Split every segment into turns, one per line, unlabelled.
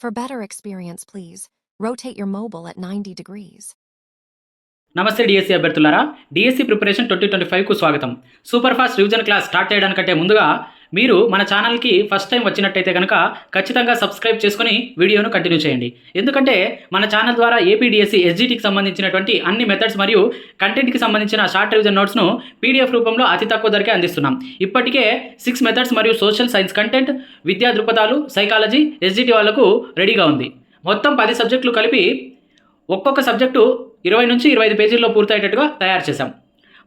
For better experience, please rotate your mobile at 90 degrees.
నమస్తే DSC అభ్యర్థులారా DSC preparation twenty twenty ఫైవ్కు స్వాగతం super fast revision class start చేయడానికంటే ముందుగా మీరు మన ఛానల్కి ఫస్ట్ టైం వచ్చినట్టయితే కనుక ఖచ్చితంగా సబ్స్క్రైబ్ చేసుకుని వీడియోను కంటిన్యూ చేయండి. ఎందుకంటే మన ఛానల్ ద్వారా ఏపీడిఎస్సి ఎస్జిటికి సంబంధించినటువంటి అన్ని మెథడ్స్ మరియు కంటెంట్కి సంబంధించిన షార్ట్ రివిజన్ నోట్స్ను పీడిఎఫ్ రూపంలో అతి తక్కువ ధరకే అందిస్తున్నాం. ఇప్పటికే సిక్స్ మెథడ్స్ మరియు సోషల్ సైన్స్ కంటెంట్ విద్యా దృక్పథాలు సైకాలజీ ఎస్జిటి వాళ్ళకు రెడీగా ఉంది. మొత్తం పది సబ్జెక్టులు కలిపి ఒక్కొక్క సబ్జెక్టు ఇరవై నుంచి ఇరవై ఐదు పేజీల్లో పూర్తయ్యేటట్టుగా తయారు చేశాం.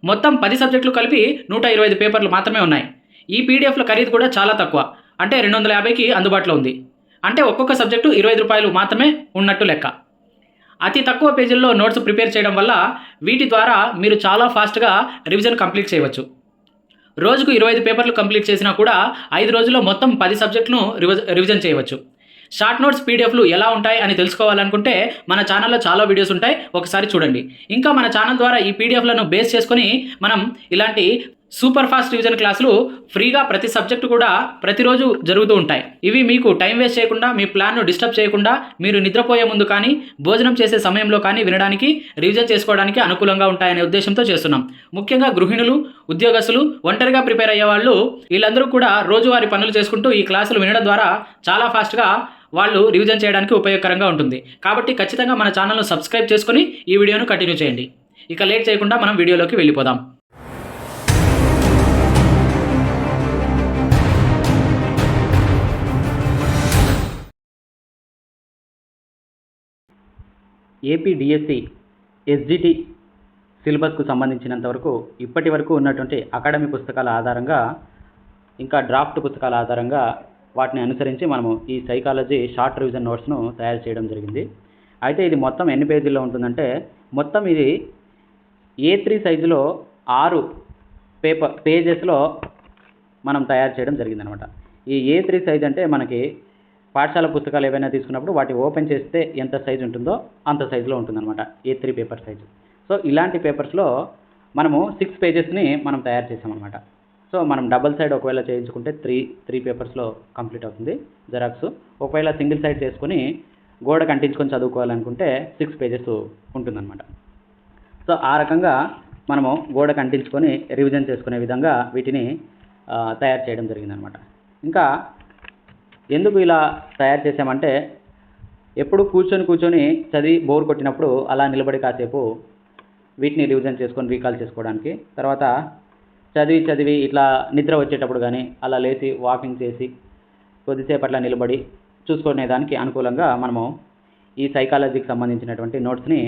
మొత్తం పది సబ్జెక్టులు కలిపి నూట ఇరవై ఐదు పేపర్లు మాత్రమే ఉన్నాయి. ఈ పీడిఎఫ్ల ఖరీదు కూడా చాలా తక్కువ. అంటే రెండు వందల యాభైకి అందుబాటులో ఉంది. అంటే ఒక్కొక్క సబ్జెక్టు ఇరవై ఐదు రూపాయలు మాత్రమే ఉన్నట్టు లెక్క. అతి తక్కువ పేజీల్లో నోట్స్ ప్రిపేర్ చేయడం వల్ల వీటి ద్వారా మీరు చాలా ఫాస్ట్గా రివిజన్ కంప్లీట్ చేయవచ్చు. రోజుకు ఇరవై ఐదు పేపర్లు కంప్లీట్ చేసినా కూడా ఐదు రోజుల్లో మొత్తం పది సబ్జెక్టును రివ రివిజన్ చేయవచ్చు. షార్ట్ నోట్స్ పీడిఎఫ్లు ఎలా ఉంటాయి అని తెలుసుకోవాలనుకుంటే మన ఛానల్లో చాలా వీడియోస్ ఉంటాయి. ఒకసారి చూడండి. ఇంకా మన ఛానల్ ద్వారా ఈ పీడిఎఫ్లను బేస్ చేసుకొని మనం ఇలాంటి సూపర్ ఫాస్ట్ రివిజన్ క్లాసులు ఫ్రీగా ప్రతి సబ్జెక్టు కూడా ప్రతిరోజు జరుగుతూ ఉంటాయి. ఇవి మీకు టైం వేస్ట్ చేయకుండా మీ ప్లాన్ను డిస్టర్బ్ చేయకుండా మీరు నిద్రపోయే ముందు కానీ భోజనం చేసే సమయంలో కానీ వినడానికి రివిజన్ చేసుకోవడానికి అనుకూలంగా ఉంటాయనే ఉద్దేశంతో చేస్తున్నాం. ముఖ్యంగా గృహిణులు ఉద్యోగస్తులు ఒంటరిగా ప్రిపేర్ అయ్యే వాళ్ళు వీళ్ళందరూ కూడా రోజువారీ పనులు చేసుకుంటూ ఈ క్లాసులు వినడం ద్వారా చాలా ఫాస్ట్గా వాళ్ళు రివిజన్ చేయడానికి ఉపయోగకరంగా ఉంటుంది. కాబట్టి ఖచ్చితంగా మన ఛానల్ను సబ్స్క్రైబ్ చేసుకొని ఈ వీడియోను కంటిన్యూ చేయండి. ఇక లేట్ చేయకుండా మనం వీడియోలోకి వెళ్ళిపోదాం. ఏపీ డిఎస్సి ఎస్జిటి సిలబస్కు సంబంధించినంత వరకు ఇప్పటి వరకు ఉన్నటువంటి అకాడమీ పుస్తకాల ఆధారంగా ఇంకా డ్రాఫ్ట్ పుస్తకాల ఆధారంగా వాటిని అనుసరించి మనము ఈ సైకాలజీ షార్ట్ రివిజన్ నోట్స్ను తయారు చేయడం జరిగింది. అయితే ఇది మొత్తం ఎన్ని పేజీల్లో ఉంటుందంటే మొత్తం ఇది ఏ త్రీ సైజులో ఆరు పేపర్ పేజెస్లో మనం తయారు చేయడం జరిగిందనమాట. ఈ ఏ త్రీ సైజ్ అంటే మనకి పాఠశాల పుస్తకాలు ఏవైనా తీసుకున్నప్పుడు వాటి ఓపెన్ చేస్తే ఎంత సైజు ఉంటుందో అంత సైజులో ఉంటుందన్నమాట. A three paper size. So ఇలాంటి పేపర్స్లో మనము సిక్స్ పేజెస్ని మనం తయారు చేసామన్నమాట సో మనం డబల్ సైడ్ ఒకవేళ చేయించుకుంటే త్రీ త్రీ పేపర్స్లో కంప్లీట్ అవుతుంది జెరాక్స్. ఒకవేళ సింగిల్ సైడ్ చేసుకొని గోడకు అంటించుకొని చదువుకోవాలనుకుంటే సిక్స్ పేజెస్ ఉంటుందన్నమాట. సో ఆ రకంగా మనము గోడకు అంటించుకొని రివిజన్ చేసుకునే విధంగా వీటిని తయారు చేయడం జరిగిందనమాట ఇంకా ఎందుకు ఇలా తయారు చేసామంటే ఎప్పుడు కూర్చొని కూర్చొని చదివి బోర్ కొట్టినప్పుడు అలా నిలబడి కాసేపు వీటిని రివిజన్ చేసుకొని రీకాల్ చేసుకోవడానికి తర్వాత చదివి చదివి ఇట్లా నిద్ర వచ్చేటప్పుడు కానీ అలా లేచి వాకింగ్ చేసి కొద్దిసేపు అట్లా నిలబడి చూసుకునే దానికి అనుకూలంగా మనము ఈ సైకాలజీకి సంబంధించినటువంటి నోట్స్ని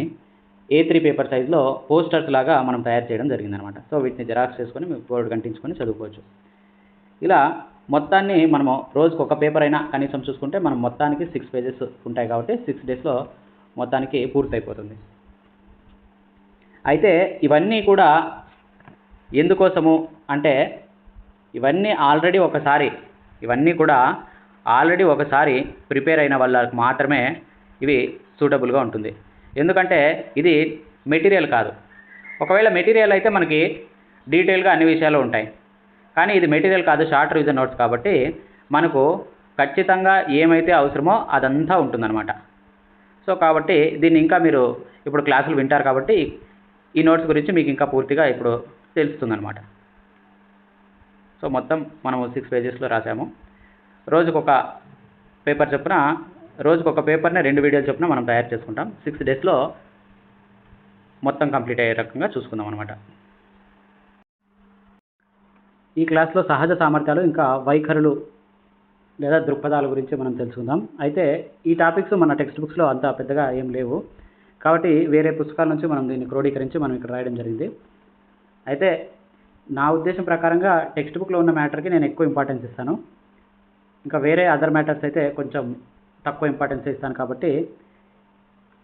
ఏ త్రీ పేపర్ సైజులో పోస్టర్స్ లాగా మనం తయారు చేయడం జరిగిందనమాట. సో వీటిని జెరాక్స్ చేసుకొని మీ బోర్డు కంటించుకొని చదువుకోవచ్చు. ఇలా మొత్తాన్ని మనము రోజుకు ఒక పేపర్ అయినా కనీసం చూసుకుంటే మనం మొత్తానికి సిక్స్ పేజెస్ ఉంటాయి కాబట్టి సిక్స్ డేస్లో మొత్తానికి పూర్తయిపోతుంది. అయితే ఇవన్నీ కూడా ఎందుకోసము అంటే ఇవన్నీ ఆల్రెడీ ఒకసారి ఇవన్నీ కూడా ఆల్రెడీ ఒకసారి ప్రిపేర్ అయిన వాళ్ళకి మాత్రమే ఇవి సూటబుల్గా ఉంటుంది. ఎందుకంటే ఇది మెటీరియల్ కాదు. ఒకవేళ మెటీరియల్ అయితే మనకి డీటెయిల్గా అన్ని విషయాలు ఉంటాయి. కానీ ఇది మెటీరియల్ కాదు షార్ట్ రివిజన్ నోట్స్ కాబట్టి మనకు ఖచ్చితంగా ఏమైతే అవసరమో అదంతా ఉంటుందన్నమాట. సో కాబట్టి దీన్ని ఇంకా మీరు ఇప్పుడు క్లాసులు వింటారు కాబట్టి ఈ నోట్స్ గురించి మీకు ఇంకా పూర్తిగా ఇప్పుడు తెలుస్తుందన్నమాట. సో మొత్తం మనము సిక్స్ పేజెస్లో రాసాము. రోజుకొక పేపర్ చొప్పున రోజుకొక పేపర్ని రెండు వీడియోలు చొప్పున మనం తయారు చేసుకుంటాం. సిక్స్ డేస్లో మొత్తం కంప్లీట్ అయ్యే రకంగా చూసుకుందాం అనమాట ఈ క్లాస్లో సహజ సామర్థ్యాలు ఇంకా వైఖరులు లేదా దృక్పథాల గురించి మనం తెలుసుకుందాం. అయితే ఈ టాపిక్స్ మన టెక్స్ట్ బుక్స్లో అంత పెద్దగా ఏం లేవు. కాబట్టి వేరే పుస్తకాల నుంచి మనం దీన్ని క్రోడీకరించి మనం ఇక్కడ రాయడం జరిగింది. అయితే నా ఉద్దేశం ప్రకారంగా టెక్స్ట్ బుక్లో ఉన్న మ్యాటర్కి నేను ఎక్కువ ఇంపార్టెన్స్ ఇస్తాను. ఇంకా వేరే అదర్ మ్యాటర్స్ అయితే కొంచెం తక్కువ ఇంపార్టెన్స్ ఇస్తాను కాబట్టి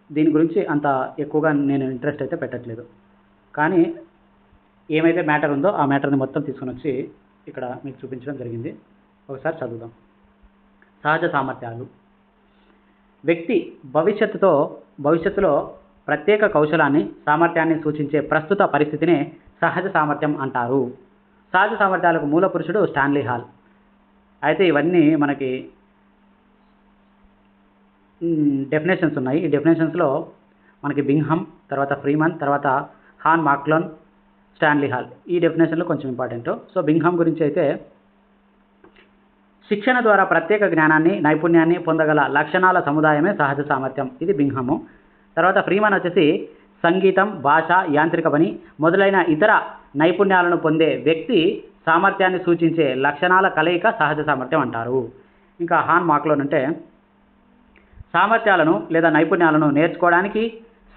దీని గురించి అంత ఎక్కువగా నేను ఇంట్రెస్ట్ అయితే పెట్టట్లేదు. కానీ ఏమైతే మ్యాటర్ ఉందో ఆ మ్యాటర్ని మొత్తం తీసుకుని వచ్చి ఇక్కడ మీకు చూపించడం జరిగింది. ఒకసారి చదువుదాం. సహజ సామర్థ్యాలు. వ్యక్తి భవిష్యత్తుతో భవిష్యత్తులో ప్రత్యేక కౌశలాన్ని సామర్థ్యాన్ని సూచించే ప్రస్తుత పరిస్థితిని సహజ సామర్థ్యం అంటారు. సహజ సామర్థ్యాలకు మూల పురుషుడు స్టాన్లీ హాల్. అయితే ఇవన్నీ మనకి డెఫినేషన్స్ ఉన్నాయి. ఈ డెఫినేషన్స్లో మనకి బింగ్హమ్ తర్వాత ఫ్రీమన్ తర్వాత హాన్ మాక్లోన్ స్టాన్లీ హాల్. ఈ డెఫినేషన్లో కొంచెం ఇంపార్టెంట్ సో బింగ్హామ్ గురించి అయితే శిక్షణ ద్వారా ప్రత్యేక జ్ఞానాన్ని నైపుణ్యాన్ని పొందగల లక్షణాల సముదాయమే సహజ సామర్థ్యం. ఇది బింగ్హము. తర్వాత ఫ్రీమన్ వచ్చేసి సంగీతం భాష యాంత్రిక పని మొదలైన ఇతర నైపుణ్యాలను పొందే వ్యక్తి సామర్థ్యాన్ని సూచించే లక్షణాల కలయిక సహజ సామర్థ్యం అంటారు. ఇంకా హాన్ మాక్లోన్ అంటే సామర్థ్యాలను లేదా నైపుణ్యాలను నేర్చుకోవడానికి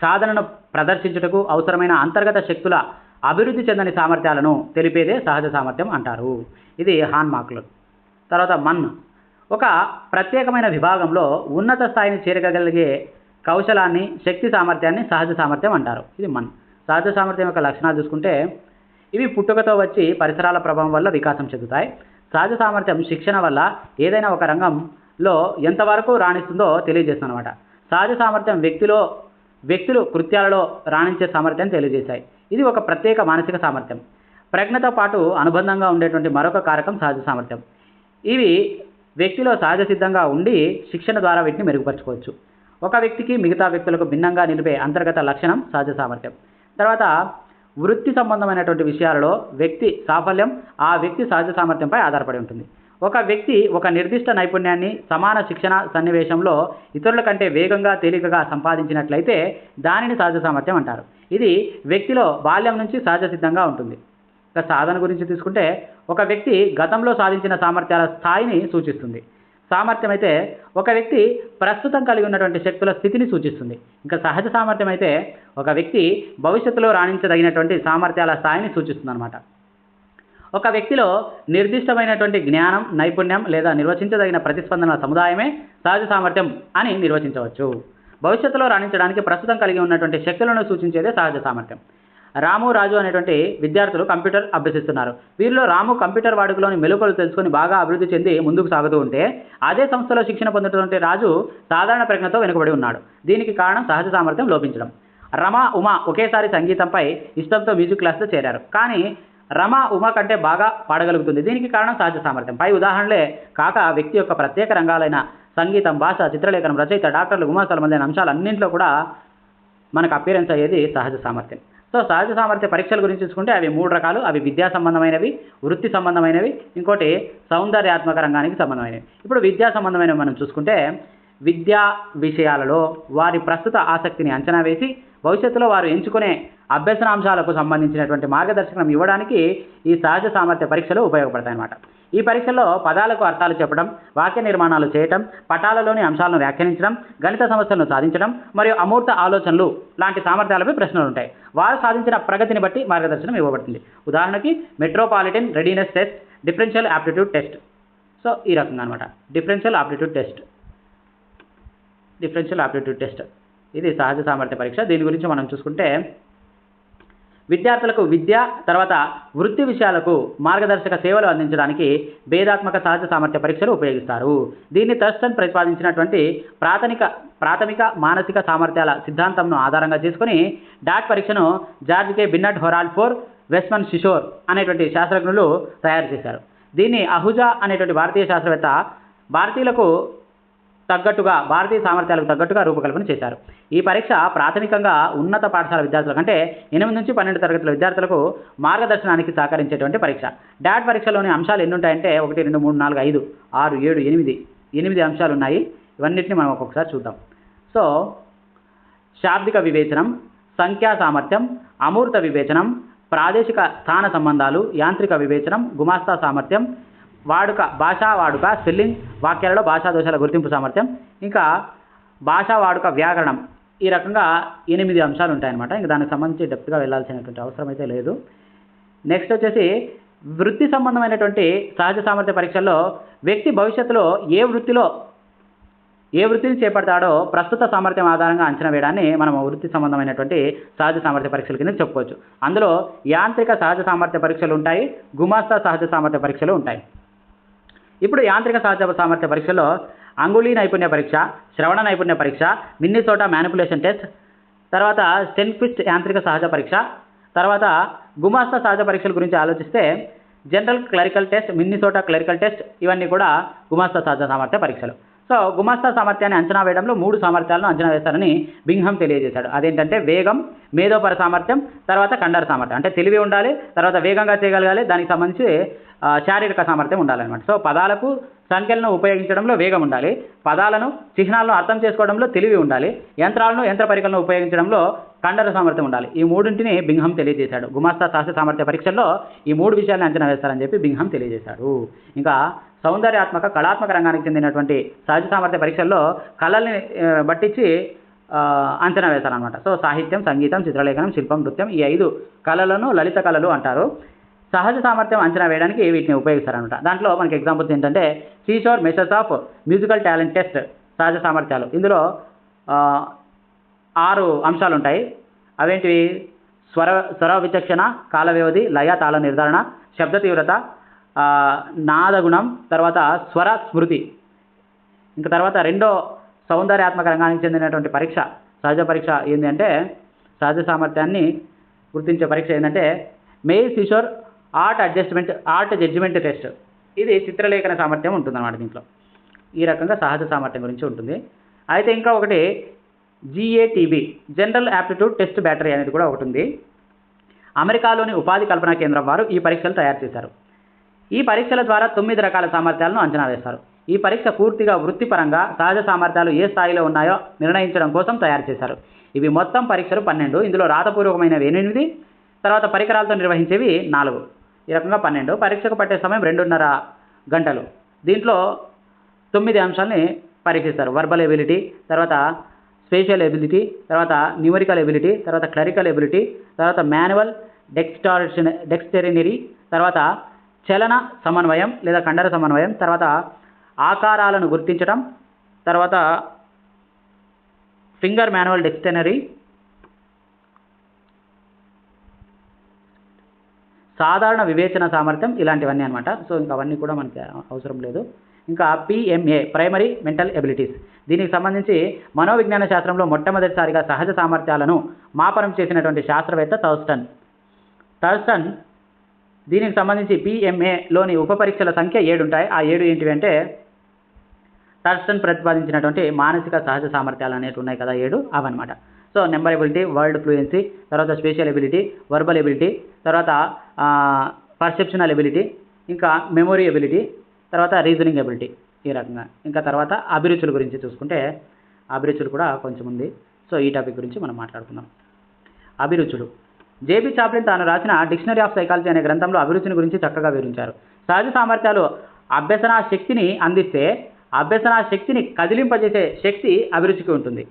సాధనను ప్రదర్శించుటకు అవసరమైన అంతర్గత శక్తుల అభివృద్ధి చెందని సామర్థ్యాలను తెలిపేదే సహజ సామర్థ్యం అంటారు. ఇది హాన్మార్క్లు తర్వాత మన్. ఒక ప్రత్యేకమైన విభాగంలో ఉన్నత స్థాయిని చేరగలిగే కౌశలాన్ని శక్తి సామర్థ్యాన్ని సహజ సామర్థ్యం అంటారు. ఇది మన్. సహజ సామర్థ్యం యొక్క లక్షణాలు చూసుకుంటే ఇవి పుట్టుకతో వచ్చి పరిసరాల ప్రభావం వల్ల వికాసం చెందుతాయి. సహజ సామర్థ్యం శిక్షణ వల్ల ఏదైనా ఒక రంగంలో ఎంతవరకు రాణిస్తుందో తెలియజేస్తుంది అనమాట సహజ సామర్థ్యం వ్యక్తిలో వ్యక్తులు కృత్యాలలో రాణించే సామర్థ్యాన్ని తెలియజేశాయి. ఇది ఒక ప్రత్యేక మానసిక సామర్థ్యం. ప్రజ్ఞతో పాటు అనుబంధంగా ఉండేటువంటి మరొక కారకం సహజ సామర్థ్యం. ఇవి వ్యక్తిలో సహజ సిద్ధంగా ఉండి శిక్షణ ద్వారా వీటిని మెరుగుపరచుకోవచ్చు. ఒక వ్యక్తికి మిగతా వ్యక్తులకు భిన్నంగా నిలిపే అంతర్గత లక్షణం సహజ సామర్థ్యం. తర్వాత వృత్తి సంబంధమైనటువంటి విషయాలలో వ్యక్తి సాఫల్యం ఆ వ్యక్తి సహజ సామర్థ్యంపై ఆధారపడి ఉంటుంది. ఒక వ్యక్తి ఒక నిర్దిష్ట నైపుణ్యాన్ని సమాన శిక్షణ సన్నివేశంలో ఇతరుల కంటే వేగంగా తేలికగా సంపాదించినట్లయితే దానిని సహజ సామర్థ్యం అంటారు. ఇది వ్యక్తిలో బాల్యం నుంచి సహజ సిద్ధంగా ఉంటుంది. ఇక సాధన గురించి తీసుకుంటే ఒక వ్యక్తి గతంలో సాధించిన సామర్థ్యాల స్థాయిని సూచిస్తుంది. సామర్థ్యం అయితే ఒక వ్యక్తి ప్రస్తుతం కలిగి ఉన్నటువంటి శక్తుల స్థితిని సూచిస్తుంది. ఇంకా సహజ సామర్థ్యం అయితే ఒక వ్యక్తి భవిష్యత్తులో రాణించదగినటువంటి సామర్థ్యాల స్థాయిని సూచిస్తుంది అనమాట ఒక వ్యక్తిలో నిర్దిష్టమైనటువంటి జ్ఞానం నైపుణ్యం లేదా నిర్వచించదగిన ప్రతిస్పందనల సముదాయమే సహజ సామర్థ్యం అని నిర్వచించవచ్చు. భవిష్యత్తులో రాణించడానికి ప్రస్తుతం కలిగి ఉన్నటువంటి శక్తులను సూచించేదే సహజ సామర్థ్యం. రాము రాజు అనేటువంటి విద్యార్థులు కంప్యూటర్ అభ్యసిస్తున్నారు. వీరిలో రాము కంప్యూటర్ వాడుకలోని మెలుకలు తెలుసుకొని బాగా అభివృద్ధి చెంది ముందుకు సాగుతూ ఉంటే అదే సంస్థలో శిక్షణ పొందుతున్నటువంటి రాజు సాధారణ ప్రజ్ఞతో వెనుకబడి ఉన్నాడు. దీనికి కారణం సహజ సామర్థ్యం లోపించడం. రమ ఉమ ఒకేసారి సంగీతంపై ఇష్టంతో మ్యూజిక్ క్లాస్లో చేరారు. కానీ రమ ఉమ కంటే బాగా పాడగలుగుతుంది. దీనికి కారణం సహజ సామర్థ్యం. పై ఉదాహరణలే కాక వ్యక్తి యొక్క ప్రత్యేక రంగాలైన సంగీతం భాష చిత్రలేఖనం రచయిత డాక్టర్లు గుమాసాల మొదలైన అంశాలన్నింటిలో కూడా మనకు అపీరెన్స్ అయ్యేది సహజ సామర్థ్యం. సో సహజ సామర్థ్య పరీక్షల గురించి చూసుకుంటే అవి మూడు రకాలు. అవి విద్యా సంబంధమైనవి వృత్తి సంబంధమైనవి ఇంకోటి సౌందర్యాత్మక రంగానికి సంబంధమైనవి. ఇప్పుడు విద్యా సంబంధమైనవి మనం చూసుకుంటే విద్యా విషయాలలో వారి ప్రస్తుత ఆసక్తిని అంచనా వేసి భవిష్యత్తులో వారు ఎంచుకునే అభ్యసనాంశాలకు సంబంధించినటువంటి మార్గదర్శకం ఇవ్వడానికి ఈ సహజ సామర్థ్య పరీక్షలు ఉపయోగపడతాయన్నమాట. ఈ పరీక్షల్లో పదాలకు అర్థాలు చెప్పడం వాక్య నిర్మాణాలు చేయటం పటాలలోని అంశాలను వ్యాఖ్యానించడం గణిత సమస్యలను సాధించడం మరియు అమూర్త ఆలోచనలు లాంటి సామర్థ్యాలపై ప్రశ్నలు ఉంటాయి. వారు సాధించిన ప్రగతిని బట్టి మార్గదర్శనం ఇవ్వబడుతుంది. ఉదాహరణకి metropolitan readiness test differential aptitude test so ఈ రకంగా అనమాట differential aptitude test differential aptitude test ఇది సహజ సామర్థ్య పరీక్ష. దీని గురించి మనం చూసుకుంటే విద్యార్థులకు విద్య తర్వాత వృత్తి విషయాలకు మార్గదర్శక సేవలు అందించడానికి భేదాత్మక సహజ సామర్థ్య పరీక్షలు ఉపయోగిస్తారు. దీన్ని తర్స్టన్ ప్రతిపాదించినటువంటి ప్రాథమిక ప్రాథమిక మానసిక సామర్థ్యాల సిద్ధాంతంను ఆధారంగా చేసుకుని డాట్ పరీక్షను జార్జ్ కే. బిన్నట్ హొరాల్డ్ ఫోర్ వెస్మన్ శిషోర్ అనేటువంటి శాస్త్రజ్ఞులు తయారు చేశారు. దీన్ని అహుజా అనేటువంటి భారతీయ శాస్త్రవేత్త భారతీయులకు తగ్గట్టుగా భారతీయ సామర్థ్యాలకు తగ్గట్టుగా రూపకల్పన చేశారు. ఈ పరీక్ష ప్రాథమికంగా ఉన్నత పాఠశాల విద్యార్థులకు అంటే ఎనిమిది నుంచి పన్నెండు తరగతుల విద్యార్థులకు మార్గదర్శనానికి సహకరించేటువంటి పరీక్ష. డాట్ పరీక్షలోని అంశాలు ఎన్ని ఉంటాయంటే ఒకటి రెండు మూడు నాలుగు ఐదు ఆరు ఏడు ఎనిమిది ఎనిమిది అంశాలు ఉన్నాయి. ఇవన్నిటిని మనం ఒక్కొక్కసారి చూద్దాం. సో శాబ్దిక వివేచనం సంఖ్యా సామర్థ్యం అమూర్త వివేచనం ప్రాదేశిక స్థాన సంబంధాలు యాంత్రిక వివేచనం గుమాస్తా సామర్థ్యం వాడుక భాషా వాడుక స్పెల్లింగ్ వాక్యాలలో భాషా దోషాల గుర్తింపు సామర్థ్యం ఇంకా భాషా వాడుక వ్యాకరణం ఈ రకంగా ఎనిమిది అంశాలు ఉంటాయన్నమాట. ఇంకా దానికి సంబంధించి డెప్త్గా వెళ్ళాల్సినటువంటి అవసరం అయితే లేదు. నెక్స్ట్ వచ్చేసి వృత్తి సంబంధమైనటువంటి సహజ సామర్థ్య పరీక్షల్లో వ్యక్తి భవిష్యత్తులో ఏ వృత్తిలో ఏ వృత్తిని చేపడతాడో ప్రస్తుత సామర్థ్యం ఆధారంగా అంచనా వేయడాన్ని మనం వృత్తి సంబంధమైనటువంటి సహజ సామర్థ్య పరీక్షల కింద చెప్పుకోవచ్చు. అందులో యాంత్రిక సహజ సామర్థ్య పరీక్షలు ఉంటాయి గుమాస్తా సహజ సామర్థ్య పరీక్షలు ఉంటాయి. ఇప్పుడు యాంత్రిక సహజ సామర్థ్య పరీక్షలో అంగుళీ నైపుణ్య పరీక్ష శ్రవణ నైపుణ్య పరీక్ష మిన్నిసోటా మ్యానిపులేషన్ టెస్ట్ తర్వాత స్టెన్ఫిస్ట్ యాంత్రిక సహజ పరీక్ష తర్వాత గుమాస్తా సహజ పరీక్షల గురించి ఆలోచిస్తే general clerical test Minnesota clerical test ఇవన్నీ కూడా గుమాస్తా సహజ సామర్థ్య పరీక్షలు. సో గుమాస్తా సామర్థ్యాన్ని అంచనా వేయడంలో మూడు సామర్థ్యాలను అంచనా వేస్తారని బింగ్హమ్ తెలియజేశాడు. అదేంటంటే వేగం మేధోపర సామర్థ్యం తర్వాత కండర సామర్థ్యం. అంటే తెలివి ఉండాలి తర్వాత వేగంగా చేయగలగాలి. దానికి సంబంధించి శారీరక సామర్థ్యం ఉండాలన్నమాట. సో పదాలకు సంఖ్యలను ఉపయోగించడంలో వేగం ఉండాలి. పదాలను చిహ్నాలను అర్థం చేసుకోవడంలో తెలివి ఉండాలి. యంత్రాలను యంత్ర పరికరాలను ఉపయోగించడంలో కండర సామర్థ్యం ఉండాలి. ఈ మూడింటిని బింగ్హమ్ తెలియజేశాడు. గుమాస్తా శాస్త్ర సామర్థ్య పరీక్షల్లో ఈ మూడు విషయాలను అంచనా వేస్తారని చెప్పి బింగ్హమ్ తెలియజేశాడు. ఇంకా సౌందర్యాత్మక కళాత్మక రంగానికి చెందినటువంటి సహజ సామర్థ్య పరీక్షల్లో కళల్ని బట్టించి అంచనా వేస్తారనమాట సో సాహిత్యం సంగీతం చిత్రలేఖనం శిల్పం నృత్యం ఈ ఐదు కళలను లలిత కళలు అంటారు. సహజ సామర్థ్యం అంచనా వేయడానికి వీటిని ఉపయోగిస్తారనమాట దాంట్లో మనకి ఎగ్జాంపుల్స్ ఏంటంటే seashore methods of musical talent test సహజ సామర్థ్యాలు. ఇందులో ఆరు అంశాలు ఉంటాయి అవేంటివి? స్వర స్వర విచక్షణ కాల వ్యవధి లయ తాళ నిర్ధారణ శబ్ద తీవ్రత నాదగుణం తర్వాత స్వర స్మృతి. ఇంకా తర్వాత రెండో సౌందర్యాత్మక రంగానికి చెందినటువంటి పరీక్ష. సహజ పరీక్ష ఏంటి అంటే సహజ సామర్థ్యాన్ని గుర్తించే పరీక్ష ఏంటంటే Meier Seashore art adjustment art judgment test. ఇది చిత్రలేఖన సామర్థ్యం ఉంటుందన్నమాట దీంట్లో. ఈ రకంగా సహజ సామర్థ్యం గురించి ఉంటుంది. అయితే ఇంకా ఒకటి GATB general aptitude test battery అనేది కూడా ఒకటి ఉంది. అమెరికాలోని ఉపాధి కల్పన కేంద్రం వారు ఈ పరీక్షలు తయారు చేశారు. ఈ పరీక్షల ద్వారా తొమ్మిది రకాల సామర్థ్యాలను అంచనా వేస్తారు. ఈ పరీక్ష పూర్తిగా వృత్తిపరంగా సహజ సామర్థ్యాలు ఏ స్థాయిలో ఉన్నాయో నిర్ణయించడం కోసం తయారు చేశారు. ఇవి మొత్తం పరీక్షలు పన్నెండు ఇందులో రాతపూర్వకమైనవి ఎనిమిది తర్వాత పరికరాలతో నిర్వహించేవి నాలుగు. ఈ రకంగా పన్నెండు. పరీక్షకు పట్టే సమయం రెండున్నర గంటలు. దీంట్లో తొమ్మిది అంశాలని పరీక్షిస్తారు. వర్బల్ ఎబిలిటీ తర్వాత స్పేషియల్ ఎబిలిటీ తర్వాత న్యూమరికల్ ఎబిలిటీ తర్వాత క్లరికల్ ఎబిలిటీ తర్వాత మాన్యువల్ డెక్స్టార్షన్ డెక్స్టెరినరీ తర్వాత చలన సమన్వయం లేదా కండర సమన్వయం తర్వాత ఆకారాలను గుర్తించడం తర్వాత ఫింగర్ మాన్యువల్ డెక్స్టెనరీ సాధారణ వివేచన సామర్థ్యం ఇలాంటివన్నీ అనమాట సో ఇంకా అవన్నీ కూడా మనకి అవసరం లేదు. ఇంకా పిఎంఏ ప్రైమరీ మెంటల్ ఎబిలిటీస్ దీనికి సంబంధించి మనోవిజ్ఞాన శాస్త్రంలో మొట్టమొదటిసారిగా సహజ సామర్థ్యాలను మాపనం చేసినటువంటి శాస్త్రవేత్త థర్స్టన్ థర్స్టన్ దీనికి సంబంధించి పిఎంఏలోని ఉప పరీక్షల సంఖ్య ఏడు ఉంటాయి ఆ ఏడు ఏంటివి అంటే థర్స్టన్ ప్రతిపాదించినటువంటి మానసిక సహజ సామర్థ్యాలు అనేవి ఉన్నాయి కదా ఏడు అవన్నమాట. So number ability word fluency తర్వాత స్పేషియల్ ఎబిలిటీ వర్బల్ ఎబిలిటీ తర్వాత పర్సెప్షనల్ ఎబిలిటీ ఇంకా మెమొరీ ఎబిలిటీ తర్వాత రీజనింగ్ ఎబిలిటీ ఈ రకంగా. ఇంకా తర్వాత అభిరుచుల గురించి చూసుకుంటే అభిరుచులు కూడా కొంచెం ఉంది. సో ఈ టాపిక్ గురించి మనం మాట్లాడుకుందాం. అభిరుచులు. జేబీ చాప్లిన్ తాను రాసిన డిక్షనరీ ఆఫ్ సైకాలజీ అనే గ్రంథంలో అభిరుచిని గురించి చక్కగా వివరించారు. సహజ సామర్థ్యాలు అభ్యసన శక్తిని అందిస్తే అభ్యసన శక్తిని కదిలింపజేసే శక్తి అభిరుచికి ఉంటుంది.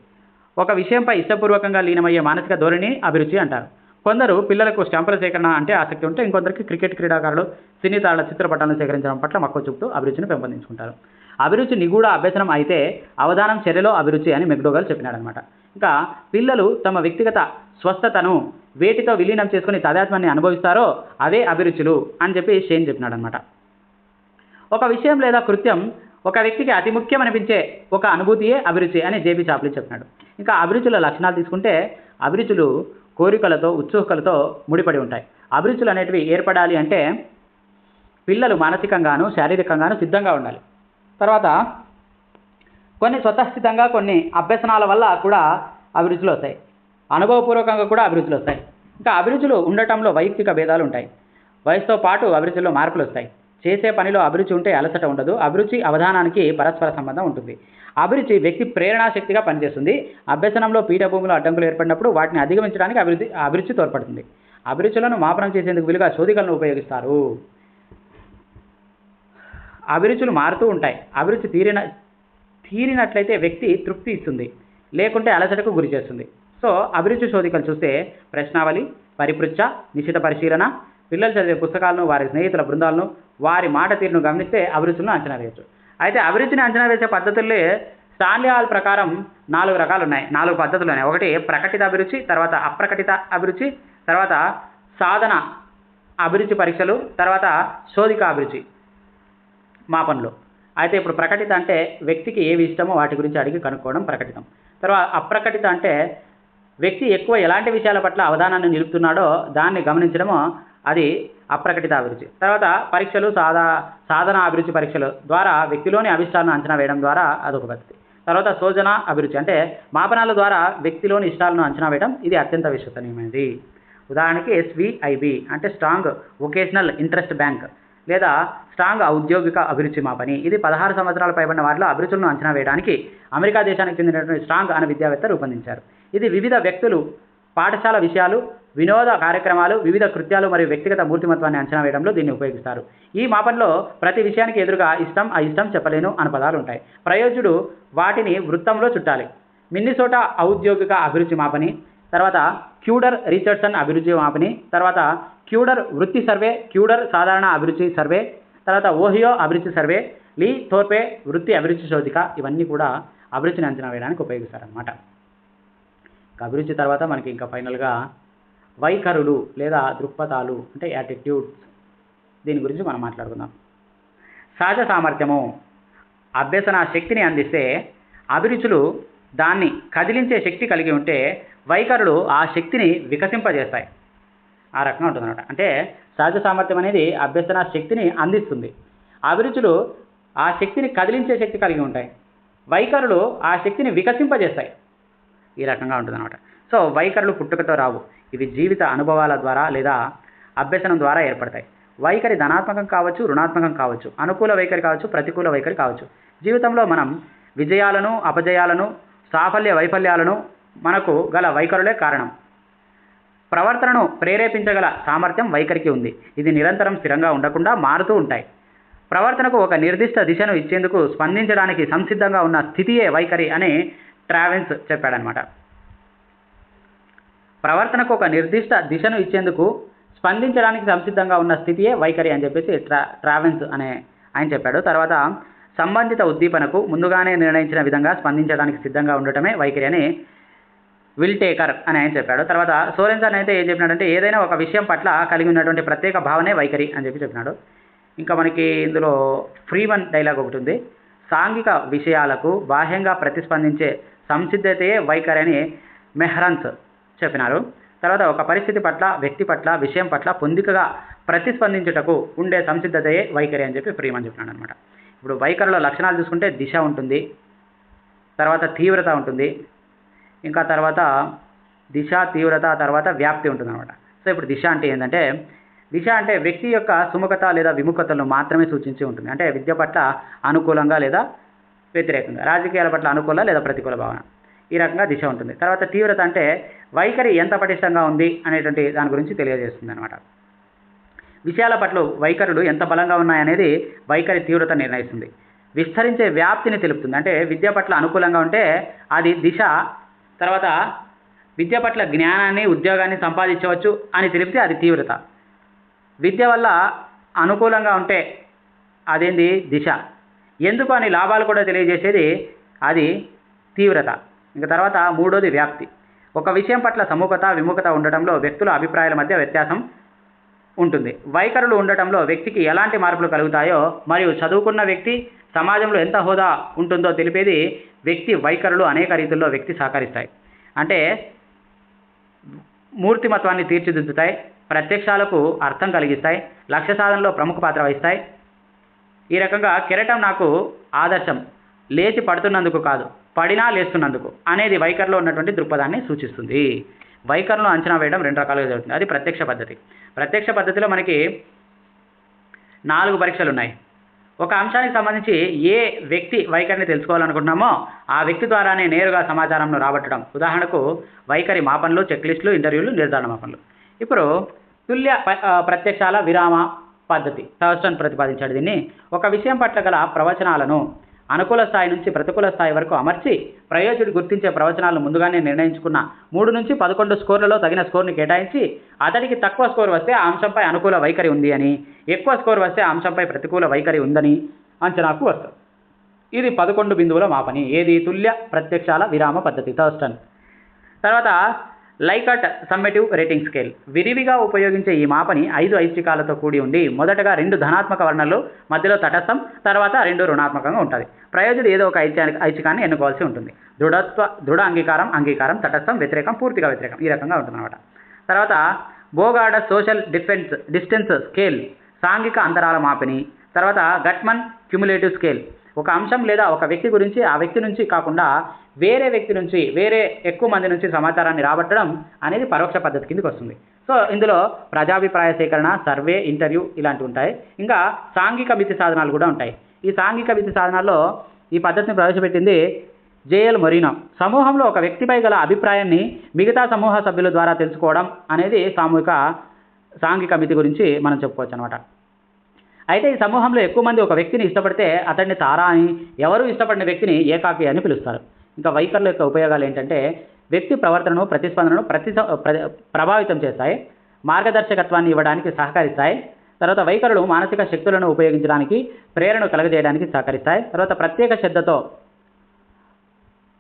ఒక విషయంపై ఇష్టపూర్వకంగా లీనమయ్యే మానసిక ధోరణి అభిరుచి అంటారు. కొందరు పిల్లలకు స్టాంపుల సేకరణ అంటే ఆసక్తి ఉంటే ఇంకొందరికి క్రికెట్ క్రీడాకారులు సినీ తాళ్ళ చిత్రపటాలను సేకరించడం పట్ల మక్కువ చూపుతూ అభిరుచిని పెంపొందించుకుంటారు. అభిరుచి నిగూఢ అభ్యసనం అయితే అవధానం చర్యలో అభిరుచి అని మెక్డోగల్ చెప్పినాడనమాట. ఇంకా పిల్లలు తమ వ్యక్తిగత స్వస్థతను వేటితో విలీనం చేసుకుని తాదాత్మ్యాన్ని అనుభవిస్తారో అవే అభిరుచులు అని చెప్పి షేన్ చెప్పినాడనమాట. ఒక విషయం లేదా కృత్యం ఒక వ్యక్తికి అతి ముఖ్యం అనిపించే ఒక అనుభూతియే అభిరుచి అని జేబీ చాప్లీ చెప్పినాడు. ఇంకా అభిరుచుల లక్షణాలు తీసుకుంటే అభిరుచులు కోరికలతో ఉత్సుకలతో ముడిపడి ఉంటాయి. అభిరుచులు అనేటివి ఏర్పడాలి అంటే పిల్లలు మానసికంగాను శారీరకంగాను సిద్ధంగా ఉండాలి. తర్వాత కొన్ని స్వతస్థితంగా కొన్ని అభ్యసనాల వల్ల కూడా అభిరుచులు వస్తాయి. అనుభవపూర్వకంగా కూడా అభిరుచులు వస్తాయి. ఇంకా అభిరుచులు ఉండటంలో వైయక్తిక భేదాలు ఉంటాయి. వయసుతో పాటు అభిరుచుల్లో మార్పులు వస్తాయి. చేసే పనిలో అభిరుచి ఉంటే అలసట ఉండదు. అభిరుచి అవధానానికి పరస్పర సంబంధం ఉంటుంది. అభిరుచి వ్యక్తి ప్రేరణాశక్తిగా పనిచేస్తుంది. అభ్యసనంలో పీఠభూమిలో అడ్డంకులు ఏర్పడినప్పుడు వాటిని అధిగమించడానికి అభివృద్ధి అభిరుచి తోడ్పడుతుంది. అభిరుచులను మాపనం చేసేందుకు వీలుగా శోధికలను ఉపయోగిస్తారు. అభిరుచులు మారుతూ ఉంటాయి. అభిరుచి తీరిన తీరినట్లయితే వ్యక్తి తృప్తి ఇస్తుంది. లేకుంటే అలసటకు గురి చేస్తుంది. సో అభిరుచి శోధికలు చూస్తే ప్రశ్నావళి పరిపృచ్ఛ నిశ్చిత పరిశీలన పిల్లలు చదివే పుస్తకాలను వారి స్నేహితుల బృందాలను వారి మాట తీరును గమనిస్తే అభిరుచులను అంచనా వేయవచ్చు అయితే అభిరుచిని అంచనా వేసే పద్ధతుల్లో స్టాన్లీ హాల్ ప్రకారం నాలుగు రకాలు ఉన్నాయి. నాలుగు పద్ధతులు ఉన్నాయి. ఒకటి ప్రకటిత అభిరుచి తర్వాత అప్రకటిత అభిరుచి తర్వాత సాధన అభిరుచి పరీక్షలు తర్వాత శోధిక అభిరుచి మాపనలు. అయితే ఇప్పుడు ప్రకటిత అంటే వ్యక్తికి ఏవి ఇష్టమో వాటి గురించి అడిగి కనుక్కోవడం ప్రకటితం. తర్వాత అప్రకటిత అంటే వ్యక్తి ఎక్కువ ఎలాంటి విషయాల పట్ల అవధానాన్ని నిలుపుతున్నాడో దాన్ని గమనించడము అది అప్రకటిత అభిరుచి. తర్వాత పరీక్షలు సాధా సాధన అభిరుచి పరీక్షలు ద్వారా వ్యక్తిలోని అభిష్టాలను అంచనా వేయడం ద్వారా అదొక పద్ధతి. తర్వాత శోధన అభిరుచి అంటే మాపనాల ద్వారా వ్యక్తిలోని ఇష్టాలను అంచనా వేయడం ఇది అత్యంత విశ్వసనీయమైనది. ఉదాహరణకి ఎస్విఐబి అంటే స్ట్రాంగ్ వొకేషనల్ ఇంట్రెస్ట్ బ్యాంక్ లేదా స్ట్రాంగ్ ఔద్యోగిక అభిరుచి మాపని. ఇది పదహారు సంవత్సరాల పైబడిన వారిలో అభిరుచులను అంచనా వేయడానికి అమెరికా దేశానికి చెందినటువంటి స్ట్రాంగ్ అనే విద్యావేత్త రూపొందించారు. ఇది వివిధ వ్యక్తులు పాఠశాల విషయాలు వినోద కార్యక్రమాలు వివిధ కృత్యాలు మరియు వ్యక్తిగత మూర్తిమత్వాన్ని అంచనా వేయడంలో దీన్ని ఉపయోగిస్తారు. ఈ మాపనలో ప్రతి విషయానికి ఎదురుగా ఇష్టం అయిష్టం చెప్పలేను అనే పదాలు ఉంటాయి. ప్రయోజుడు వాటిని వృత్తంలో చుట్టాలి. మిన్నిసోటా ఔద్యోగిక అభిరుచి మాపని తర్వాత క్యూడర్ రీచర్డ్సన్ అభిరుచి మాపని తర్వాత క్యూడర్ వృత్తి సర్వే క్యూడర్ సాధారణ అభిరుచి సర్వే తర్వాత ఓహియో అభిరుచి సర్వే లీ థోర్పే వృత్తి అభిరుచి శోధిక ఇవన్నీ కూడా అభిరుచిని అంచనా వేయడానికి ఉపయోగిస్తారనమాట అభిరుచి తర్వాత మనకి ఇంకా ఫైనల్గా వైఖరులు లేదా దృక్పథాలు అంటే యాటిట్యూడ్స్ దీని గురించి మనం మాట్లాడుకుందాం. సహజ సామర్థ్యము అభ్యసన శక్తిని అందిస్తే అభిరుచులు దాన్ని కదిలించే శక్తి కలిగి ఉంటే వైఖరులు ఆ శక్తిని వికసింపజేస్తాయి. ఆ రకంగా ఉంటుందన్నమాట. అంటే సహజ సామర్థ్యం అనేది అభ్యసన శక్తిని అందిస్తుంది. అభిరుచులు ఆ శక్తిని కదిలించే శక్తి కలిగి ఉంటాయి. వైఖరులు ఆ శక్తిని వికసింపజేస్తాయి. ఈ రకంగా ఉంటుందన్నమాట. సో వైఖరులు పుట్టుకతో రావు. ఇవి జీవిత అనుభవాల ద్వారా లేదా అభ్యసనం ద్వారా ఏర్పడతాయి. వైఖరి ధనాత్మకం కావచ్చు రుణాత్మకం కావచ్చు అనుకూల వైఖరి కావచ్చు ప్రతికూల వైఖరి కావచ్చు. జీవితంలో మనం విజయాలను అపజయాలను సాఫల్య వైఫల్యాలను మనకు గల వైఖరులే కారణం. ప్రవర్తనను ప్రేరేపించగల సామర్థ్యం వైఖరికి ఉంది. ఇది నిరంతరం స్థిరంగా ఉండకుండా మారుతూ ఉంటాయి. ప్రవర్తనకు ఒక నిర్దిష్ట దిశను ఇచ్చేందుకు స్పందించడానికి సంసిద్ధంగా ఉన్న స్థితియే వైఖరి అని ట్రావెన్స్ చెప్పాడనమాట ప్రవర్తనకు ఒక నిర్దిష్ట దిశను ఇచ్చేందుకు స్పందించడానికి సంసిద్ధంగా ఉన్న స్థితియే వైఖరి అని చెప్పేసి ట్రా ట్రావెన్స్ అనే ఆయన చెప్పాడు. తర్వాత సంబంధిత ఉద్దీపనకు ముందుగానే నిర్ణయించిన విధంగా స్పందించడానికి సిద్ధంగా ఉండటమే వైఖరి అని విల్ టేకర్ అని ఆయన చెప్పాడు. తర్వాత సోరెన్సన్ అయితే ఏం చెప్పినాడంటే ఏదైనా ఒక విషయం పట్ల కలిగి ఉన్నటువంటి ప్రత్యేక భావనే వైఖరి అని చెప్పి చెప్పినాడు. ఇంకా మనకి ఇందులో ఫ్రీవన్ డైలాగ్ ఒకటి ఉంది. సాంఘిక విషయాలకు బాహ్యంగా ప్రతిస్పందించే సంసిద్ధతయే వైఖరి అని మెహ్రన్స్ చెప్పినారు. తర్వాత ఒక పరిస్థితి పట్ల వ్యక్తి పట్ల విషయం పట్ల పొందికగా ప్రతిస్పందించుటకు ఉండే సంసిద్ధతయే వైఖరి అని చెప్పి ప్రియమని చెప్పినాడు అనమాట ఇప్పుడు వైఖరిలో లక్షణాలు చూసుకుంటే దిశ ఉంటుంది తర్వాత తీవ్రత ఉంటుంది ఇంకా తర్వాత దిశ తీవ్రత తర్వాత వ్యాప్తి ఉంటుంది అనమాట సో ఇప్పుడు దిశ అంటే ఏంటంటే దిశ అంటే వ్యక్తి యొక్క సుముఖత లేదా విముఖతలను మాత్రమే సూచించి ఉంటుంది. అంటే విద్య పట్ల అనుకూలంగా లేదా వ్యతిరేకంగా రాజకీయాల పట్ల అనుకూల లేదా ప్రతికూల భావన. ఈ రకంగా దిశ ఉంటుంది. తర్వాత తీవ్రత అంటే వైఖరి ఎంత పటిష్టంగా ఉంది అనేటువంటి దాని గురించి తెలియజేస్తుంది అనమాట విషయాల పట్ల వైఖరులు ఎంత బలంగా ఉన్నాయనేది వైఖరి తీవ్రత నిర్ణయిస్తుంది. విస్తరించే వ్యాప్తిని తెలుపుతుంది. అంటే విద్య పట్ల అనుకూలంగా ఉంటే అది దిశ తర్వాత విద్య పట్ల జ్ఞానాన్ని ఉద్యోగాన్ని సంపాదించవచ్చు అని తెలిపితే అది తీవ్రత. విద్య వల్ల అనుకూలంగా ఉంటే అదేంది? దిశ. ఎందుకు అని లాభాలు కూడా తెలియజేసేది? అది తీవ్రత. ఇంకా తర్వాత మూడోది వ్యాప్తి. ఒక విషయం పట్ల సముఖత విముఖత ఉండటంలో వ్యక్తుల అభిప్రాయాల మధ్య వ్యత్యాసం ఉంటుంది. వైఖరులు ఉండటంలో వ్యక్తికి ఎలాంటి మార్పులు కలుగుతాయో మరియు చదువుకున్న వ్యక్తి సమాజంలో ఎంత హోదా ఉంటుందో తెలిపేది వ్యక్తి వైఖరులు అనేక రీతుల్లో వ్యక్తి సహకరిస్తాయి. అంటే మూర్తిమత్వాన్ని తీర్చిదిద్దుతాయి ప్రత్యక్షాలకు అర్థం కలిగిస్తాయి లక్ష్య సాధనలో ప్రముఖ పాత్ర వహిస్తాయి. ఈ రకంగా కెరటం నాకు ఆదర్శం. లేచి పడుతున్నందుకు కాదు. పడినా లేస్తున్నందుకు అనేది వైఖరిలో ఉన్నటువంటి దృక్పథాన్ని సూచిస్తుంది. వైఖరులను అంచనా వేయడం రెండు రకాలుగా జరుగుతుంది. అది ప్రత్యక్ష పద్ధతి. ప్రత్యక్ష పద్ధతిలో మనకి నాలుగు పరీక్షలు ఉన్నాయి. ఒక అంశానికి సంబంధించి ఏ వ్యక్తి వైఖరిని తెలుసుకోవాలనుకుంటున్నామో ఆ వ్యక్తి ద్వారానే నేరుగా సమాచారంను రాబట్టడం. ఉదాహరణకు వైఖరి మాపనలు చెక్లిస్టులు ఇంటర్వ్యూలు నిర్ధారణ మాపనలు. ఇప్పుడు తుల్య ప- ప్రత్యక్షాల విరామ పద్ధతి థర్స్టన్ ప్రతిపాదించాడు దీన్ని. ఒక విషయం పట్ల గల ప్రవచనాలను అనుకూల స్థాయి నుంచి ప్రతికూల స్థాయి వరకు అమర్చి ప్రయోజకుడు గుర్తించే ప్రవచనాలను ముందుగానే నిర్ణయించుకున్న మూడు నుంచి పదకొండు స్కోర్లలో తగిన స్కోర్ని కేటాయించి అతడికి తక్కువ స్కోర్ వస్తే ఆ అంశంపై అనుకూల వైఖరి ఉంది అని ఎక్కువ స్కోర్ వస్తే ఆ అంశంపై ప్రతికూల వైఖరి ఉందని అంచనాకు వస్తుంది. ఇది పదకొండు బిందువుల మాపని. ఏది? తుల్య ప్రత్యక్షాల విరామ పద్ధతి. థర్స్టన్. తర్వాత లైకట్ సమ్మేటివ్ రేటింగ్ స్కేల్. విరివిగా ఉపయోగించే ఈ మాపని ఐదు ఐచ్ఛికాలతో కూడి ఉండి మొదటగా రెండు ధనాత్మక వర్ణాలు మధ్యలో తటస్థం తర్వాత రెండు రుణాత్మకంగా ఉంటుంది. ప్రయోజకుడు ఏదో ఒక ఐచ్ఛా ఐచ్ఛికాన్ని ఎన్నుకోవాల్సి ఉంటుంది. దృఢత్వ దృఢ అంగీకారం అంగీకారం తటస్థం వ్యతిరేకం పూర్తిగా వ్యతిరేకం ఈ రకంగా ఉంటుంది తర్వాత Bogardus social defence distance scale సాంఘిక అంతరాల మాపిని తర్వాత గట్మన్ క్యుములేటివ్ స్కేల్ ఒక అంశం లేదా ఒక వ్యక్తి గురించి ఆ వ్యక్తి నుంచి కాకుండా వేరే వ్యక్తి నుంచి వేరే ఎక్కువ మంది నుంచి సమాచారాన్ని రాబట్టడం అనేది పరోక్ష పద్ధతి కిందకి వస్తుంది. సో ఇందులో ప్రజాభిప్రాయ సేకరణ సర్వే ఇంటర్వ్యూ ఇలాంటివి ఉంటాయి. ఇంకా సాంఘిక విధి సాధనాలు కూడా ఉంటాయి. ఈ సాంఘిక విధి సాధనాల్లో ఈ పద్ధతిని ప్రవేశపెట్టింది జేఎల్ మొరీనో. సమూహంలో ఒక వ్యక్తిపై గల అభిప్రాయాన్ని మిగతా సమూహ సభ్యుల ద్వారా తెలుసుకోవడం అనేది సామూహిక సాంఘిక మితి గురించి మనం చెప్పుకోవచ్చు అనమాట అయితే ఈ సమూహంలో ఎక్కువ మంది ఒక వ్యక్తిని ఇష్టపడితే అతన్ని తారా అని ఎవరు ఇష్టపడిన వ్యక్తిని ఏకాకి అని పిలుస్తారు. ఇంకా వైఖరుల యొక్క ఉపయోగాలు ఏంటంటే వ్యక్తి ప్రవర్తనను ప్రతిస్పందనను ప్రతి ప్ర- ప్రభావితం చేస్తాయి మార్గదర్శకత్వాన్ని ఇవ్వడానికి సహకరిస్తాయి. తర్వాత వైఖరులు మానసిక శక్తులను ఉపయోగించడానికి ప్రేరణ కలగజేయడానికి సహకరిస్తాయి. తర్వాత ప్రత్యేక శ్రద్ధతో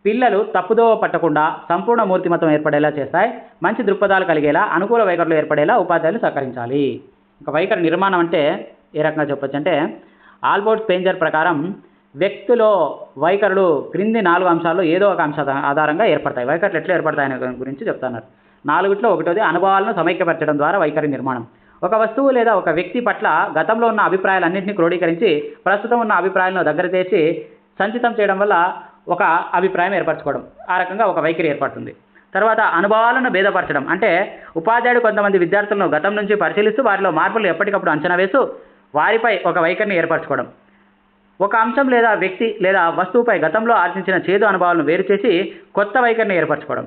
పిల్లలు తప్పుదో పట్టకుండా సంపూర్ణ మూర్తిమత్వం ఏర్పడేలా చేస్తాయి. మంచి దృక్పథాలు కలిగేలా అనుకూల వైఖరులు ఏర్పడేలా ఉపాధ్యాయులు సహకరించాలి. ఇంకా వైఖరి నిర్మాణం అంటే ఏ రకంగా చెప్పొచ్చు అంటే ఆల్బోర్ట్ స్పేంజర్ ప్రకారం వ్యక్తిలో వైఖరులు క్రింది నాలుగు అంశాల్లో ఏదో ఒక అంశ ఆధారంగా ఏర్పడతాయి. వైఖరులు ఎట్లా ఏర్పడతాయనే గురించి చెప్తున్నారు. నాలుగిట్లో ఒకటోది అనుభవాలను సమైక్యపరచడం ద్వారా వైఖరి నిర్మాణం. ఒక వస్తువు లేదా ఒక వ్యక్తి పట్ల గతంలో ఉన్న అభిప్రాయాలన్నింటినీ క్రోడీకరించి ప్రస్తుతం ఉన్న అభిప్రాయాలను దగ్గర చేసి సంచితం చేయడం వల్ల ఒక అభిప్రాయం ఏర్పరచుకోవడం. ఆ రకంగా ఒక వైఖరి ఏర్పడుతుంది. తర్వాత అనుభవాలను భేదపరచడం. అంటే ఉపాధ్యాయుడు కొంతమంది విద్యార్థులను గతం నుంచి పరిశీలిస్తూ వారిలో మార్పులు ఎప్పటికప్పుడు అంచనా వేస్తూ వారిపై ఒక వైఖరిని ఏర్పరచుకోవడం. ఒక అంశం లేదా వ్యక్తి లేదా వస్తువుపై గతంలో ఆర్జించిన చేదు అనుభవాలను వేరు చేసి కొత్త వైఖరిని ఏర్పరచుకోవడం.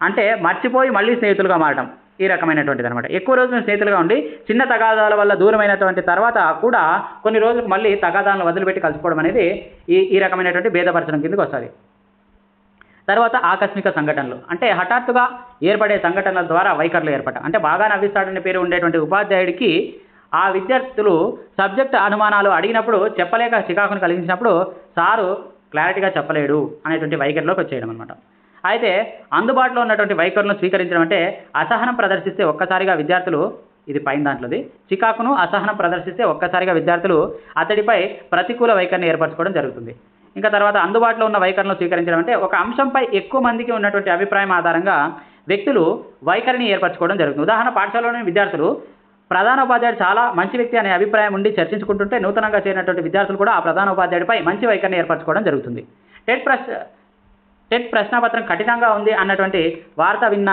అంటే మర్చిపోయి మళ్ళీ స్నేహితులుగా మారడం ఈ రకమైనటువంటిది అనమాట ఎక్కువ రోజులు స్నేహితులుగా ఉండి చిన్న తగాదాల వల్ల దూరమైనటువంటి తర్వాత కూడా కొన్ని రోజులకు మళ్ళీ తగాదాలను వదిలిపెట్టి కలుసుకోవడం అనేది ఈ ఈ రకమైనటువంటి భేదపరచడం కిందకి వస్తుంది. తర్వాత ఆకస్మిక సంఘటనలు. అంటే హఠాత్తుగా ఏర్పడే సంఘటనల ద్వారా వైఖరులు ఏర్పడటం అంటే బాగా నవ్విస్తాడనే పేరు ఉండేటువంటి ఉపాధ్యాయుడికి ఆ విద్యార్థులు సబ్జెక్ట్ అనుమానాలు అడిగినప్పుడు చెప్పలేక చికాకును కలిగించినప్పుడు సారు క్లారిటీగా చెప్పలేడు అనేటువంటి వైఖరిలోకి వచ్చేయడం అనమాట అయితే అందుబాటులో ఉన్నటువంటి వైఖరులను స్వీకరించడం అంటే అసహనం ప్రదర్శిస్తే ఒక్కసారిగా విద్యార్థులు ఇది పైన దాంట్లోది చికాకును అసహనం ప్రదర్శిస్తే ఒక్కసారిగా విద్యార్థులు అతడిపై ప్రతికూల వైఖరిని ఏర్పరచుకోవడం జరుగుతుంది. ఇంకా తర్వాత అందుబాటులో ఉన్న వైఖరులను స్వీకరించడం అంటే ఒక అంశంపై ఎక్కువ మందికి ఉన్నటువంటి అభిప్రాయం ఆధారంగా వ్యక్తులు వైఖరిని ఏర్పరచుకోవడం జరుగుతుంది. ఉదాహరణ పాఠశాలలోని విద్యార్థులు ప్రధాన ఉపాధ్యాయుడు చాలా మంచి వ్యక్తి అనే అభిప్రాయం ఉండి చర్చించుకుంటుంటే నూతనంగా చేరినటువంటి విద్యార్థులు కూడా ఆ ప్రధాన ఉపాధ్యాయుడిపై మంచి వైఖరిని ఏర్పరచుకోవడం జరుగుతుంది. టెట్ ప్రశ్ టెట్ ప్రశ్నపత్రం కఠినంగా ఉంది అన్నటువంటి వార్త విన్న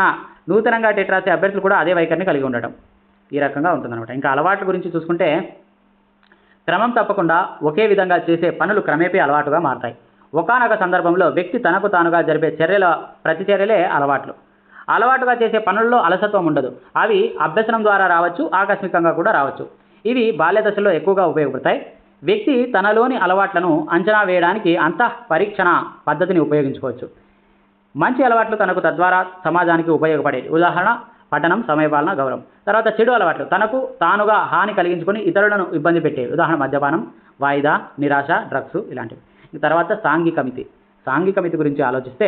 నూతనంగా టెట్ రాసే అభ్యర్థులు కూడా అదే వైఖరిని కలిగి ఉండటం ఈ రకంగా ఉంటుందన్నమాట. ఇంకా అలవాట్ల గురించి చూసుకుంటే క్రమం తప్పకుండా ఒకే విధంగా చేసే పనులు క్రమేపీ అలవాటుగా మారతాయి. ఒకానొక సందర్భంలో వ్యక్తి తనకు తానుగా జరిపే చర్యల ప్రతిచర్యలే అలవాట్లు. అలవాటుగా చేసే పనుల్లో అలసత్వం ఉండదు. అవి అభ్యసనం ద్వారా రావచ్చు ఆకస్మికంగా కూడా రావచ్చు. ఇవి బాల్య దశలో ఎక్కువగా ఉపయోగపడతాయి. వ్యక్తి తనలోని అలవాట్లను అంచనా వేయడానికి అంతః పరీక్షణ పద్ధతిని ఉపయోగించుకోవచ్చు. మంచి అలవాట్లు తనకు తద్వారా సమాజానికి ఉపయోగపడేవి. ఉదాహరణ పఠనం సమయపాలన గౌరవం. తర్వాత చెడు అలవాట్లు. తనకు తానుగా హాని కలిగించుకొని ఇతరులను ఇబ్బంది పెట్టేవి. ఉదాహరణ మద్యపానం వాయిదా నిరాశ డ్రగ్స్ ఇలాంటివి. తర్వాత సాంఘిక సాంఘికమితి సాంఘిక గురించి ఆలోచిస్తే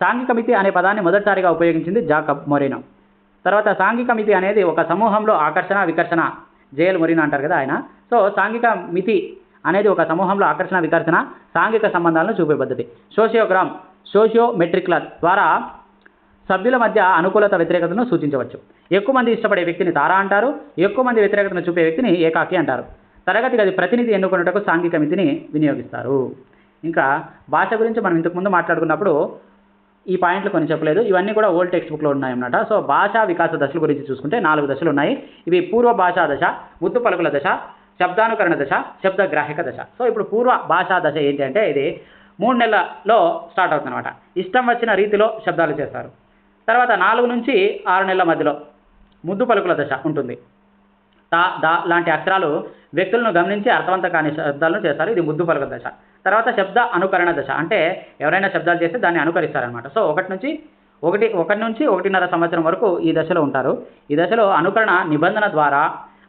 సాంఘిక మితి అనే పదాన్ని మొదటిసారిగా ఉపయోగించింది జాకబ్ మొరీనో. తర్వాత సాంఘిక మితి అనేది ఒక సమూహంలో ఆకర్షణ వికర్షణ జేఎల్ మొరీనో అంటారు కదా ఆయన. సో సాంఘిక మితి అనేది ఒక సమూహంలో ఆకర్షణ వికర్షణ సాంఘిక సంబంధాలను చూపే పద్ధతి సోషియోగ్రామ్ సోషియోమెట్రిక్ల ద్వారా సభ్యుల మధ్య అనుకూలత వ్యతిరేకతను సూచించవచ్చు. ఎక్కువ మంది ఇష్టపడే వ్యక్తిని తారా అంటారు ఎక్కువ మంది వ్యతిరేకతను చూపే వ్యక్తిని ఏకాకి అంటారు. తరగతి గది ప్రతినిధి ఎన్నుకున్నటకు సాంఘిక మితిని వినియోగిస్తారు. ఇంకా భాష గురించి మనం ఇంతకుముందు మాట్లాడుకున్నప్పుడు ఈ పాయింట్లు కొన్ని చెప్పలేదు. ఇవన్నీ కూడా ఓల్డ్ టెక్స్ట్ బుక్లో ఉన్నాయన్నమాట. సో భాషా వికాస దశల గురించి చూసుకుంటే నాలుగు దశలు ఉన్నాయి. ఇవి పూర్వ భాషా దశ ముద్దు పలుకుల దశ శబ్దానుకరణ దశ శబ్దగ్రాహిక దశ. సో ఇప్పుడు పూర్వ భాషా దశ ఏంటి అంటే ఇది మూడు నెలల్లో స్టార్ట్ అవుతుందన్నమాట. ఇష్టం వచ్చిన రీతిలో శబ్దాలు చేస్తారు. తర్వాత నాలుగు నుంచి ఆరు నెలల మధ్యలో ముద్దు పలుకుల దశ ఉంటుంది. తా దా లాంటి అక్షరాలు వ్యక్తులను గమనించి అర్థవంత కాని శబ్దాలను చేస్తారు. ఇది ముద్దు పలుకుల దశ. తర్వాత శబ్ద అనుకరణ దశ. అంటే ఎవరైనా శబ్దాలు చేస్తే దాన్ని అనుకరిస్తారనమాట సో ఒకటి నుంచి ఒకటి ఒకటి నుంచి ఒకటిన్నర సంవత్సరం వరకు ఈ దశలో ఉంటారు. ఈ దశలో అనుకరణ నిబంధన ద్వారా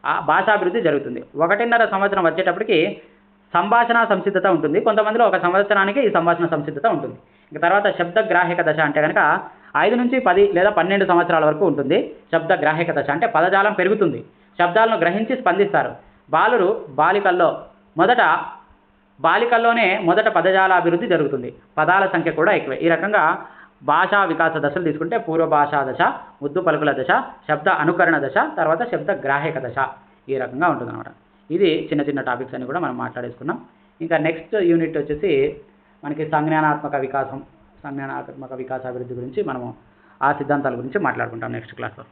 ఆ భాషాభివృద్ధి జరుగుతుంది. ఒకటిన్నర సంవత్సరం వచ్చేటప్పటికి సంభాషణ సంసిద్ధత ఉంటుంది. కొంతమందిలో ఒక సంవత్సరానికి ఈ సంభాషణ సంసిద్ధత ఉంటుంది. ఇక తర్వాత శబ్ద గ్రాహిక దశ అంటే కనుక ఐదు నుంచి పది లేదా పన్నెండు సంవత్సరాల వరకు ఉంటుంది శబ్ద గ్రాహిక దశ. అంటే పదజాలం పెరుగుతుంది. శబ్దాలను గ్రహించి స్పందిస్తారు. బాలురు బాలికల్లో మొదట బాలికల్లోనే మొదట పదజాల అభివృద్ధి జరుగుతుంది. పదాల సంఖ్య కూడా ఎక్కువే. ఈ రకంగా భాషా వికాస దశలు తీసుకుంటే పూర్వ భాషా దశ ముద్దు పలుకుల దశ శబ్ద అనుకరణ దశ తర్వాత శబ్ద గ్రాహక దశ ఈ రకంగా ఉంటుందన్నమాట. ఇది చిన్న చిన్న టాపిక్స్ అన్ని కూడా మనం మాట్లాడేసుకున్నాం. ఇంకా నెక్స్ట్ యూనిట్ వచ్చేసి మనకి సంజ్ఞానాత్మక వికాసం సంజ్ఞానాత్మక వికాస అభివృద్ధి గురించి మనము ఆ సిద్ధాంతాల గురించి మాట్లాడుకుంటాం నెక్స్ట్ క్లాస్లో